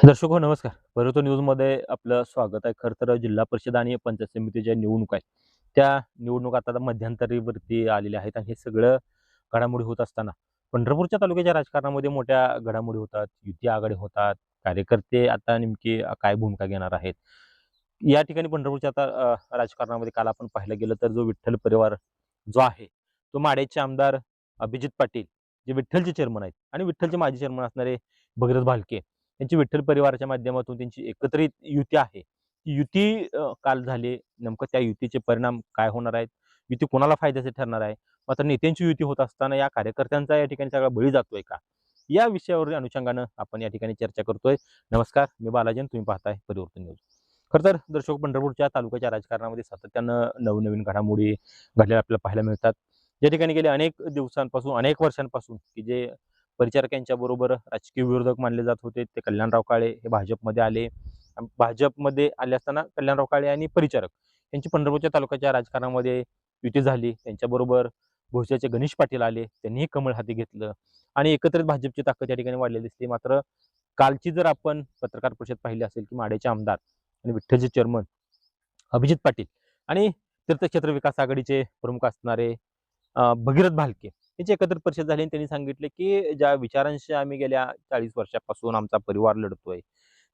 दर्शक हो नमस्कार. पर्यटन न्यूजमध्ये आपलं स्वागत आहे. खरं तर जिल्हा परिषद आणि पंचायत समितीच्या निवडणूक आहेत त्या निवडणूक आता मध्यंतरीवरती आलेल्या आहेत आणि हे सगळं घडामोडी होत असताना पंढरपूरच्या तालुक्याच्या राजकारणामध्ये मोठ्या घडामोडी होतात. युती आघाडी होतात. कार्यकर्ते आता नेमकी काय भूमिका घेणार आहेत? या ठिकाणी पंढरपूरच्या आता राजकारणामध्ये काल आपण पाहायला गेलं तर जो विठ्ठल परिवार जो आहे तो माड्याचे आमदार अभिजित पाटील जे विठ्ठलचे चेअरमन आहेत आणि विठ्ठलचे माजी चेअरमन असणारे भगीरथ भालके त्यांची विठ्ठल परिवाराच्या माध्यमातून त्यांची एकत्रित युती आहे. ती युती काल झाली. नेमकं त्या युतीचे परिणाम काय होणार आहेत? युती कोणाला फायद्याचे ठरणार आहे? मात्र नेत्यांची युती होत असताना या कार्यकर्त्यांचा या ठिकाणी सगळा बळी जातोय का? या विषयावर अनुषंगानं आपण या ठिकाणी चर्चा करतोय. नमस्कार मी बालाजन तुम्ही पाहताय परिवर्तन न्यूज. खरं तर दर्शक पंढरपूरच्या तालुक्याच्या राजकारणामध्ये सातत्यानं नवनवीन घडामोडी घडलेल्या आपल्याला पाहायला मिळतात. या ठिकाणी गेले अनेक दिवसांपासून अनेक वर्षांपासून की जे परिचारक यांच्याबरोबर राजकीय विरोधक मानले जात होते. ते कल्याणराव काळे हे भाजपमध्ये आले. भाजपमध्ये आले असताना कल्याणराव काळे आणि परिचारक यांची पंढरपूरच्या तालुक्याच्या राजकारणामध्ये युती झाली. त्यांच्याबरोबर भोसऱ्याचे गणेश पाटील आले. त्यांनीही कमळ हाती घेतलं आणि एकत्रित भाजपची ताकद या ठिकाणी वाढलेली दिसली. मात्र कालची जर आपण पत्रकार परिषद पाहिली असेल की माडेचे आमदार आणि विठ्ठलचे चेअरमन अभिजित पाटील आणि तीर्थक्षेत्र विकास आघाडीचे प्रमुख असणारे भगीरथ भालके यांची एकत्रित परिषद झाली आणि त्यांनी सांगितले की ज्या विचारांशी आम्ही गेल्या चाळीस वर्षापासून आमचा परिवार लढतोय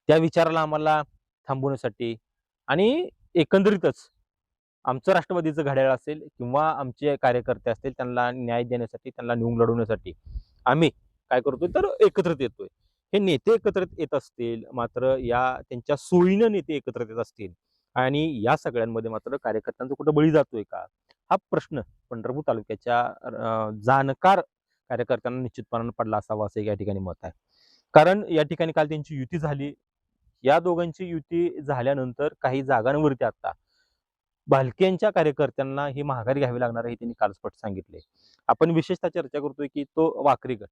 त्या विचाराला आम्हाला थांबवण्यासाठी आणि एकंदरीतच आमचं राष्ट्रवादीचं घड्याळ असेल किंवा आमचे कार्यकर्ते असतील त्यांना न्याय देण्यासाठी त्यांना निवडून लढवण्यासाठी आम्ही काय करतोय तर एकत्रित येतोय. हे नेते एकत्रित येत असतील मात्र या त्यांच्या सोयीनं नेते एकत्रित येत असतील आणि या सगळ्यांमध्ये मात्र कार्यकर्त्यांचा कुठं बळी जातोय का? हा प्रश्न पंढरपूर तालुक्याच्या जाणकार कार्यकर्त्यांना निश्चितपणानं पडला असावा असं या ठिकाणी मत आहे. कारण या ठिकाणी काल त्यांची युती झाली. या दोघांची युती झाल्यानंतर काही जागांवरती आता भालक्यांच्या कार्यकर्त्यांना ही महागारी घ्यावी लागणार आहे हे त्यांनी काल स्पष्ट सांगितले. आपण विशेषतः चर्चा करतोय की तो वाकरी गट.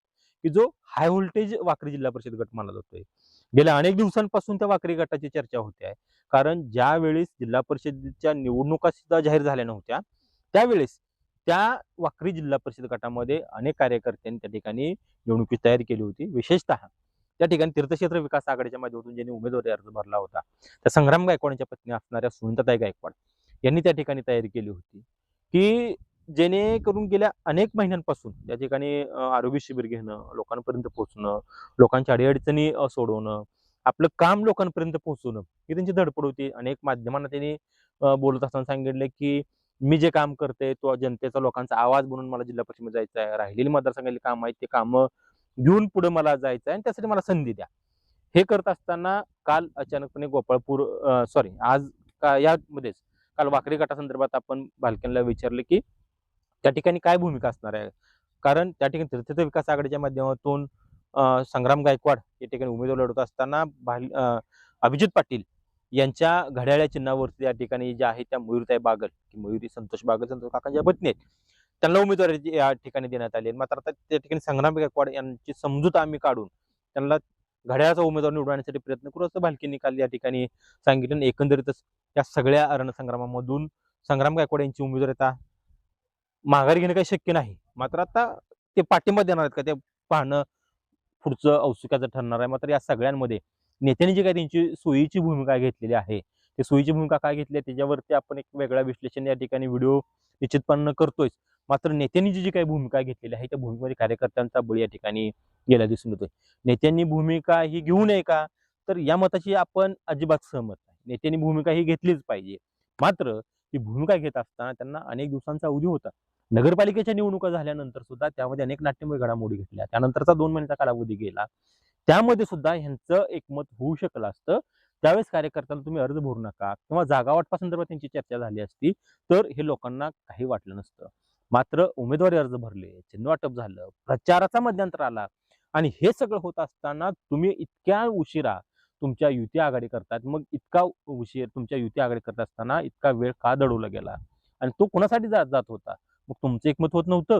की जो हाय व्होल्टेज वाकरी जिल्हा परिषद गट मानला जातोय. गेल्या अनेक दिवसांपासून त्या वाकरी गटाची चर्चा होते आहे. कारण ज्या वेळेस जिल्हा परिषदेच्या निवडणुका सुद्धा जाहीर झाल्या नव्हत्या त्यावेळेस त्या वाकरी जिल्हा परिषद गटामध्ये अनेक कार्यकर्त्यांनी त्या ठिकाणी निवडणुकी तयारी केली होती. विशेषतः त्या ठिकाणी तीर्थक्षेत्र विकास आघाडीच्या माध्यमातून ज्यांनी उमेदवारी अर्ज भरला होता त्या संग्राम गायकवाडांच्या पत्नी असणाऱ्या सुनीताताई गायकवाड यांनी त्या ठिकाणी तयारी केली होती. की जेणेकरून गेल्या अनेक महिन्यांपासून त्या ठिकाणी आरोग्य शिबिर घेणं लोकांपर्यंत पोहोचणं लोकांच्या अडीअडचणी सोडवणं आपलं काम लोकांपर्यंत पोहोचवणं ही त्यांची धडपड होती. अनेक माध्यमांना त्यांनी बोलत असताना सांगितले की मी जे काम करते तो जनतेचा लोकांचा आवाज बनून मला जिल्हा परिषद जायचं आहे. राहिलेली मतदारसंघातली काम आहेत ते कामं घेऊन पुढे मला जायचं आहे आणि त्यासाठी मला संधी द्या. हे करत असताना काल अचानकपणे गोपाळपूर सॉरी आज का यामध्येच काल वाकडी गटासंदर्भात आपण भालक्यांना विचारले की त्या ठिकाणी काय भूमिका असणार आहे? कारण त्या ठिकाणी तीर्थ विकास आघाडीच्या माध्यमातून संग्राम गायकवाड या ठिकाणी उमेदवार लढवत असताना भाल अभिजित पाटील यांच्या घड्याळ्या चिन्हावरती या ठिकाणी ज्या आहेत त्या मयुरताई बागल की मयुरी संतोष बागल संतोष काकांच्या पत्नी आहेत. त्यांना उमेदवारी या ठिकाणी देण्यात आली मात्र आता त्या ठिकाणी संग्राम गायकवाड यांची समजूत आम्ही काढून त्यांना घड्याळाचा उमेदवार निवडण्यासाठी प्रयत्न करू असं भालकींनी काल या ठिकाणी सांगितलं एकंदरीतच या सगळ्या रणसंग्रामामधून संग्राम गायकवाड यांची उमेदवारी आता माघारी घेणं काही शक्य नाही. मात्र आता ते पाठिंबा देणार आहेत का? ते पाहणं पुढचं औत्सुक्याचं ठरणार आहे. मात्र या सगळ्यांमध्ये नेत्यांनी जी काही त्यांची सोयीची भूमिका घेतलेली आहे ते सोयीची भूमिका काय घेतली आहे? त्याच्यावरती आपण एक वेगळा विश्लेषण या ठिकाणी व्हिडिओ निश्चितपणे करतोय. मात्र नेत्यांनी जी जी काही भूमिका घेतलेली आहे त्या भूमिकेमध्ये कार्यकर्त्यांचा बळी या ठिकाणी गेला दिसून येतोय. नेत्यांनी भूमिका ही घेऊ नये का? तर या मताची आपण अजिबात सहमत नाही. नेत्यांनी भूमिका ही घेतलीच पाहिजे. मात्र ही भूमिका घेत असताना त्यांना अनेक दिवसांचा अवधी होता. नगरपालिकेच्या निवडणुका झाल्यानंतर सुद्धा त्यामध्ये अनेक नाट्यमय घडामोडी घेतल्या त्यानंतरचा दोन महिन्याचा कालावधी गेला. त्यामध्ये सुद्धा ह्यांचं एकमत होऊ शकलं असतं. त्यावेळेस कार्यकर्त्यांना तुम्ही अर्ज भरू नका किंवा जागा संदर्भात त्यांची चर्चा झाली असती तर हे लोकांना काही वाटलं नसतं. मात्र उमेदवारी अर्ज भरले चिन्ह वाटप झालं प्रचाराचा मध्यंतर आला आणि हे सगळं होत असताना तुम्ही इतक्या उशिरा तुमच्या युती आघाडी करतात. मग इतका उशीर तुमच्या युती आघाडी करत असताना इतका वेळ का दडवला गेला? आणि तो कोणासाठी जात जात होता? मग तुमचं एकमत होत नव्हतं.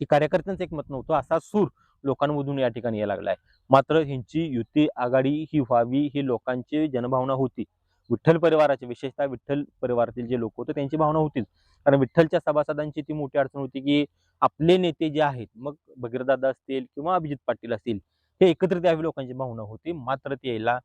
की कार्यकर्त्यांचं एकमत नव्हतं. असा सूर लोकांमधून या ठिकाणी यायला लागलाय. मात्र ह्यांची युती आघाडी ही व्हावी ही लोकांची जनभावना होती. विठ्ठल परिवाराची विशेषतः विठ्ठल परिवारातील जे लोक होते त्यांची भावना होतीच. कारण विठ्ठलच्या सभासदांची ती मोठी अडचण होती की आपले नेते जे आहेत मग भगीरदादा असतील किंवा अभिजित पाटील असतील हे एकत्रित यावी लोकांची भावना होती. मात्र ते यायला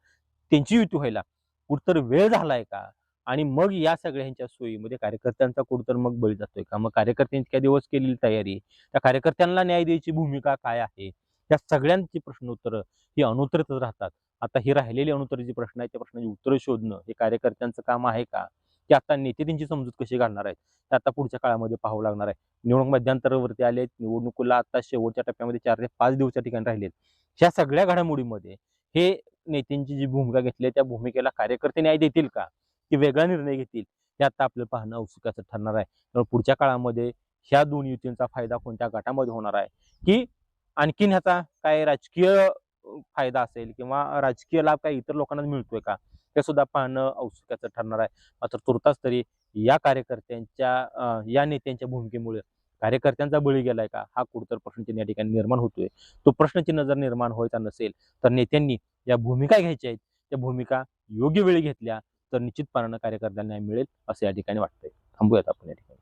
त्यांची युती व्हायला कुठतर वेळ झालाय का? आणि मग या सगळ्यांच्या सोयीमध्ये कार्यकर्त्यांचा कुठतर मग बळी जातोय का? मग कार्यकर्त्यांची काय दिवस केलेली तयारी त्या कार्यकर्त्यांना न्याय द्यायची भूमिका काय आहे? या सगळ्यांची प्रश्नोत्तर ही अनुत्तरितच राहतात. आता ही राहिलेली अनुत्तराची प्रश्न आहे त्या प्रश्नाची उत्तरं शोधणं हे कार्यकर्त्यांचं काम आहे का? ते आता नेते त्यांची समजूत कशी घालणार आहेत? ते आता पुढच्या काळामध्ये पाहावं लागणार आहे. निवडणूक मध्यांतरावरती आले निवडणुकीला आता शेवटच्या टप्प्यामध्ये चार ते पाच दिवसाच्या ठिकाणी राहिलेत. ह्या सगळ्या घडामोडीमध्ये हे नेत्यांची जी भूमिका घेतली आहे त्या भूमिकेला कार्यकर्ते न्याय देतील का? की वेगळा निर्णय घेतील हे आता आपल्याला पाहणं औत्सुक्याचं ठरणार आहे. त्यामुळे पुढच्या काळामध्ये ह्या दोन युतींचा फायदा कोणत्या गटामध्ये होणार आहे? की आणखीन ह्याचा काय राजकीय फायदा असेल किंवा राजकीय लाभ काही इतर लोकांना मिळतोय का? ते सुद्धा पाहणं औत्सुक्याचं ठरणार आहे. मात्र तुर्तास तरी या कार्यकर्त्यांच्या या नेत्यांच्या भूमिकेमुळे कार्यकर्त्यांचा बळी गेलाय का? हा कुठतर प्रश्न या ठिकाणी निर्माण होतोय. तो प्रश्नचिन्ह नजर निर्माण व्हायचा नसेल तर नेत्यांनी या भूमिका घ्यायच्या आहेत त्या भूमिका योग्य वेळी घेतल्या तर निश्चितपणानं कार्यकर्त्यांना मिळेल असं या ठिकाणी वाटतंय. थांबूयात आपण या ठिकाणी.